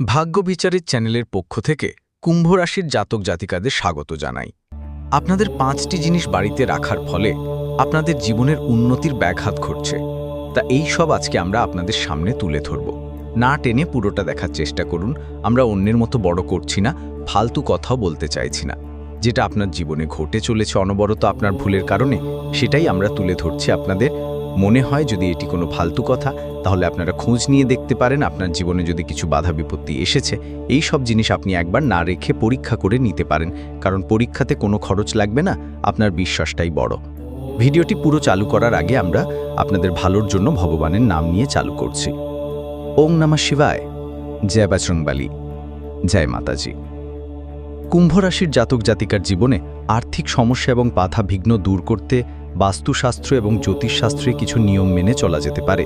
ভাগ্য বিচারের চ্যানেলের পক্ষ থেকে কুম্ভ রাশির জাতক জাতিকাদের স্বাগত জানাই। আপনাদের পাঁচটি জিনিস বাড়িতে রাখার ফলে আপনাদের জীবনের উন্নতির ব্যাঘাত ঘটছে। তা এই সব আজকে আমরা আপনাদের সামনে তুলে ধরব। না টেনে পুরোটা দেখার চেষ্টা করুন, আমরা অন্যের মতো বড় করছি না, ফালতু কথাও বলতে চাইছি না। যেটা আপনার জীবনে ঘটে চলেছে অনবরত আপনার ভুলের কারণে, সেটাই আমরা তুলে ধরছি আপনাদের মনে হয় যদি এটি কোনো ফালতু কথা, তাহলে আপনারা খোঁজ নিয়ে দেখতে পারেন আপনার জীবনে যদি কিছু বাধা বিপত্তি এসেছে। এই সব জিনিস আপনি একবার না রেখে পরীক্ষা করে নিতে পারেন, কারণ পরীক্ষাতে কোনো খরচ লাগবে না, আপনার বিশ্বাসটাই বড়। ভিডিওটি পুরো চালু করার আগে আমরা আপনাদের ভালোর জন্য ভগবানের নাম নিয়ে চালু করছি। ওং নমঃ শিবায়। জয় বাজরংবালী জয় মাতাজি। কুম্ভ রাশির জাতক জাতিকার জীবনে আর্থিক সমস্যা এবং বাধা বিঘ্ন দূর করতে বাস্তুশাস্ত্র এবং জ্যোতিষশাস্ত্রে কিছু নিয়ম মেনে চলা যেতে পারে।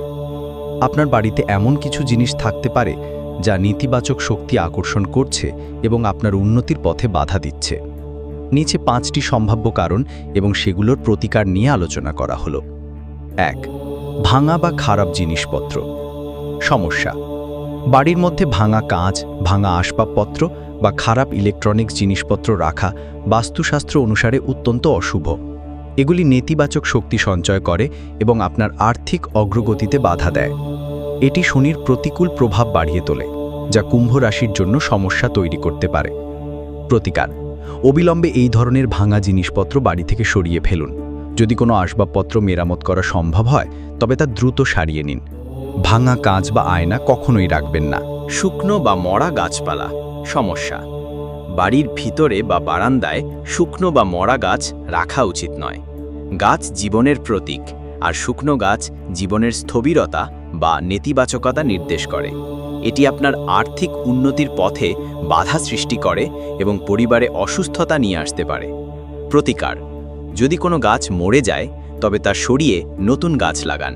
আপনার বাড়িতে এমন কিছু জিনিস থাকতে পারে, যা নেতিবাচক শক্তি আকর্ষণ করছে এবং আপনার উন্নতির পথে বাধা দিচ্ছে। নিচে পাঁচটি সম্ভাব্য কারণ এবং সেগুলোর প্রতিকার নিয়ে আলোচনা করা হলো। এক, ভাঙা বা খারাপ জিনিসপত্র। সমস্যা, বাড়ির মধ্যে ভাঙা কাঁচ, ভাঙা আসবাবপত্র বা খারাপ ইলেকট্রনিক্স জিনিসপত্র রাখা বাস্তুশাস্ত্র অনুসারে অত্যন্ত অশুভ। এগুলি নেতিবাচক শক্তি সঞ্চয় করে এবং আপনার আর্থিক অগ্রগতিতে বাধা দেয়। এটি শনির প্রতিকূল প্রভাব বাড়িয়ে তোলে, যা কুম্ভ রাশির জন্য সমস্যা তৈরি করতে পারে। প্রতিকার। অবিলম্বে এই ধরনের ভাঙা জিনিসপত্র বাড়ি থেকে সরিয়ে ফেলুন। যদি কোনো আসবাবপত্র মেরামত করা সম্ভব হয়, তবে তা দ্রুত সারিয়ে নিন। ভাঙা কাঁচ বা আয়না কখনোই রাখবেন না। শুকনো বা মরা গাছপালা, সমস্যা। বাড়ির ভিতরে বা বারান্দায় শুকনো বা মরা গাছ রাখা উচিত নয়। গাছ জীবনের প্রতীক, আর শুকনো গাছ জীবনের স্থবিরতা বা নেতিবাচকতা নির্দেশ করে। এটি আপনার আর্থিক উন্নতির পথে বাধা সৃষ্টি করে এবং পরিবারে অসুস্থতা নিয়ে আসতে পারে। প্রতিকার, যদি কোনো গাছ মরে যায়, তবে তা সরিয়ে নতুন গাছ লাগান।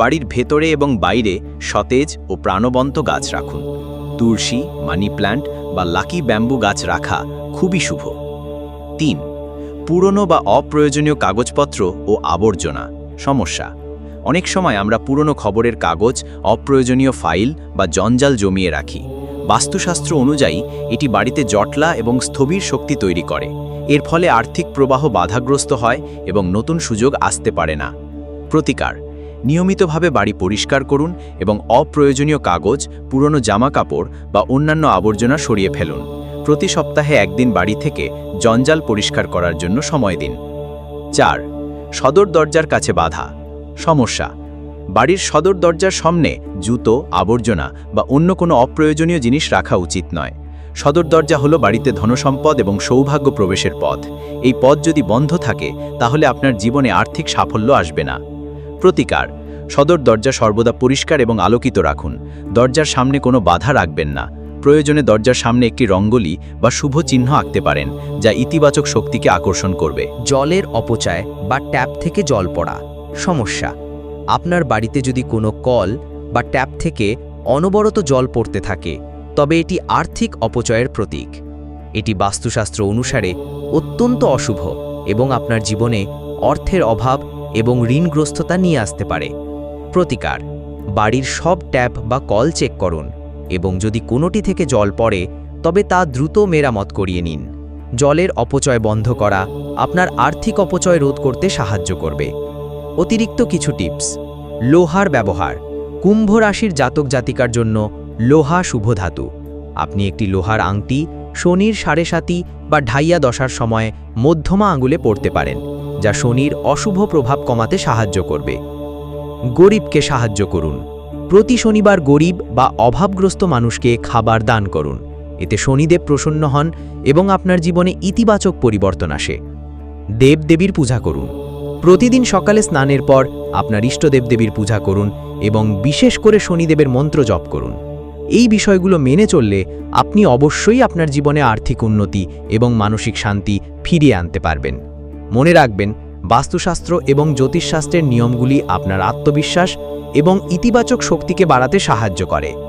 বাড়ির ভেতরে এবং বাইরে সতেজ ও প্রাণবন্ত গাছ রাখুন। তুলসী, মানি প্ল্যান্ট বা লাকি ব্যাম্বু গাছ রাখা খুবই শুভ। তিন, পুরনো বা অপ্রয়োজনীয় কাগজপত্র ও আবর্জনা, সমস্যা। অনেক সময় আমরা পুরনো খবরের কাগজ, অপ্রয়োজনীয় ফাইল বা জঞ্জাল জমিয়ে রাখি। বাস্তুশাস্ত্র অনুযায়ী, এটি বাড়িতে জটলা এবং স্থবির শক্তি তৈরি করে। এর ফলে আর্থিক প্রবাহ বাধাগ্রস্ত হয় এবং নতুন সুযোগ আসতে পারে না। প্রতিকার নিয়মিতভাবে বাড়ি পরিষ্কার করুন এবং অপ্রয়োজনীয় কাগজ, পুরনো জামা কাপড় বা অন্যান্য আবর্জনা সরিয়ে ফেলুন। প্রতি সপ্তাহে একদিন বাড়ি থেকে জঞ্জাল পরিষ্কার করার জন্য সময় দিন। চার, সদর দরজার কাছে বাধা। সমস্যা, বাড়ির সদর দরজার সামনে জুতো, আবর্জনা বা অন্য কোনো অপ্রয়োজনীয় জিনিস রাখা উচিত নয়। সদর দরজা হলো বাড়িতে ধনসম্পদ এবং সৌভাগ্য প্রবেশের পথ। এই পথ যদি বন্ধ থাকে, তাহলে আপনার জীবনে আর্থিক সাফল্য আসবে না। প্রতিকার। সদর দরজা সর্বদা পরিষ্কার এবং আলোকিত রাখুন। দরজার সামনে কোনো বাধা রাখবেন না। প্রয়োজনে দরজার সামনে একটি রঙ্গলি বা শুভ চিহ্ন আঁকতে পারেন, যা ইতিবাচক শক্তিকে আকর্ষণ করবে। জলের অপচয় বা ট্যাপ থেকে জল পড়া। সমস্যা, আপনার বাড়িতে যদি কোনো কল বা ট্যাপ থেকে অনবরত জল পড়তে থাকে, তবে এটি আর্থিক অপচয়ের প্রতীক। এটি বাস্তুশাস্ত্র অনুসারে অত্যন্ত অশুভ এবং আপনার জীবনে অর্থের অভাব এবং ঋণগ্রস্ততা নিয়ে আসতে পারে। প্রতিকার, বাড়ির সব ট্যাপ বা কল চেক করুন এবং যদি কোনোটি থেকে জল পড়ে, তবে তা দ্রুত মেরামত করিয়ে নিন। জলের অপচয় বন্ধ করা আপনার আর্থিক অপচয় রোধ করতে সাহায্য করবে। অতিরিক্ত কিছু টিপস, লোহার ব্যবহার, কুম্ভ রাশির জাতক জাতিকার জন্য লোহা শুভ ধাতু। আপনি একটি লোহার আংটি শনির সাড়ে সাতি বা ঢাইয়া দশার সময় মধ্যমা আঙুলে পড়তে পারেন, যা শনির অশুভ প্রভাব কমাতে সাহায্য করবে। গরিবকে সাহায্য করুন। প্রতি শনিবার গরিব বা অভাবগ্রস্ত মানুষকে খাবার দান করুন। এতে শনিদেব প্রসন্ন হন এবং আপনার জীবনে ইতিবাচক পরিবর্তন আসে। দেবদেবীর পূজা করুন। প্রতিদিন সকালে স্নানের পর আপনার ইষ্টদেব দেবীর পূজা করুন এবং বিশেষ করে শনিদেবের মন্ত্র জপ করুন। এই বিষয়গুলো মেনে চললে আপনি অবশ্যই আপনার জীবনে আর্থিক উন্নতি এবং মানসিক শান্তি ফিরিয়ে আনতে পারবেন। মনে রাখবেন, বাস্তুশাস্ত্র এবং জ্যোতিষশাস্ত্রের নিয়মগুলি আপনার আত্মবিশ্বাস এবং ইতিবাচক শক্তিকে বাড়াতে সাহায্য করে।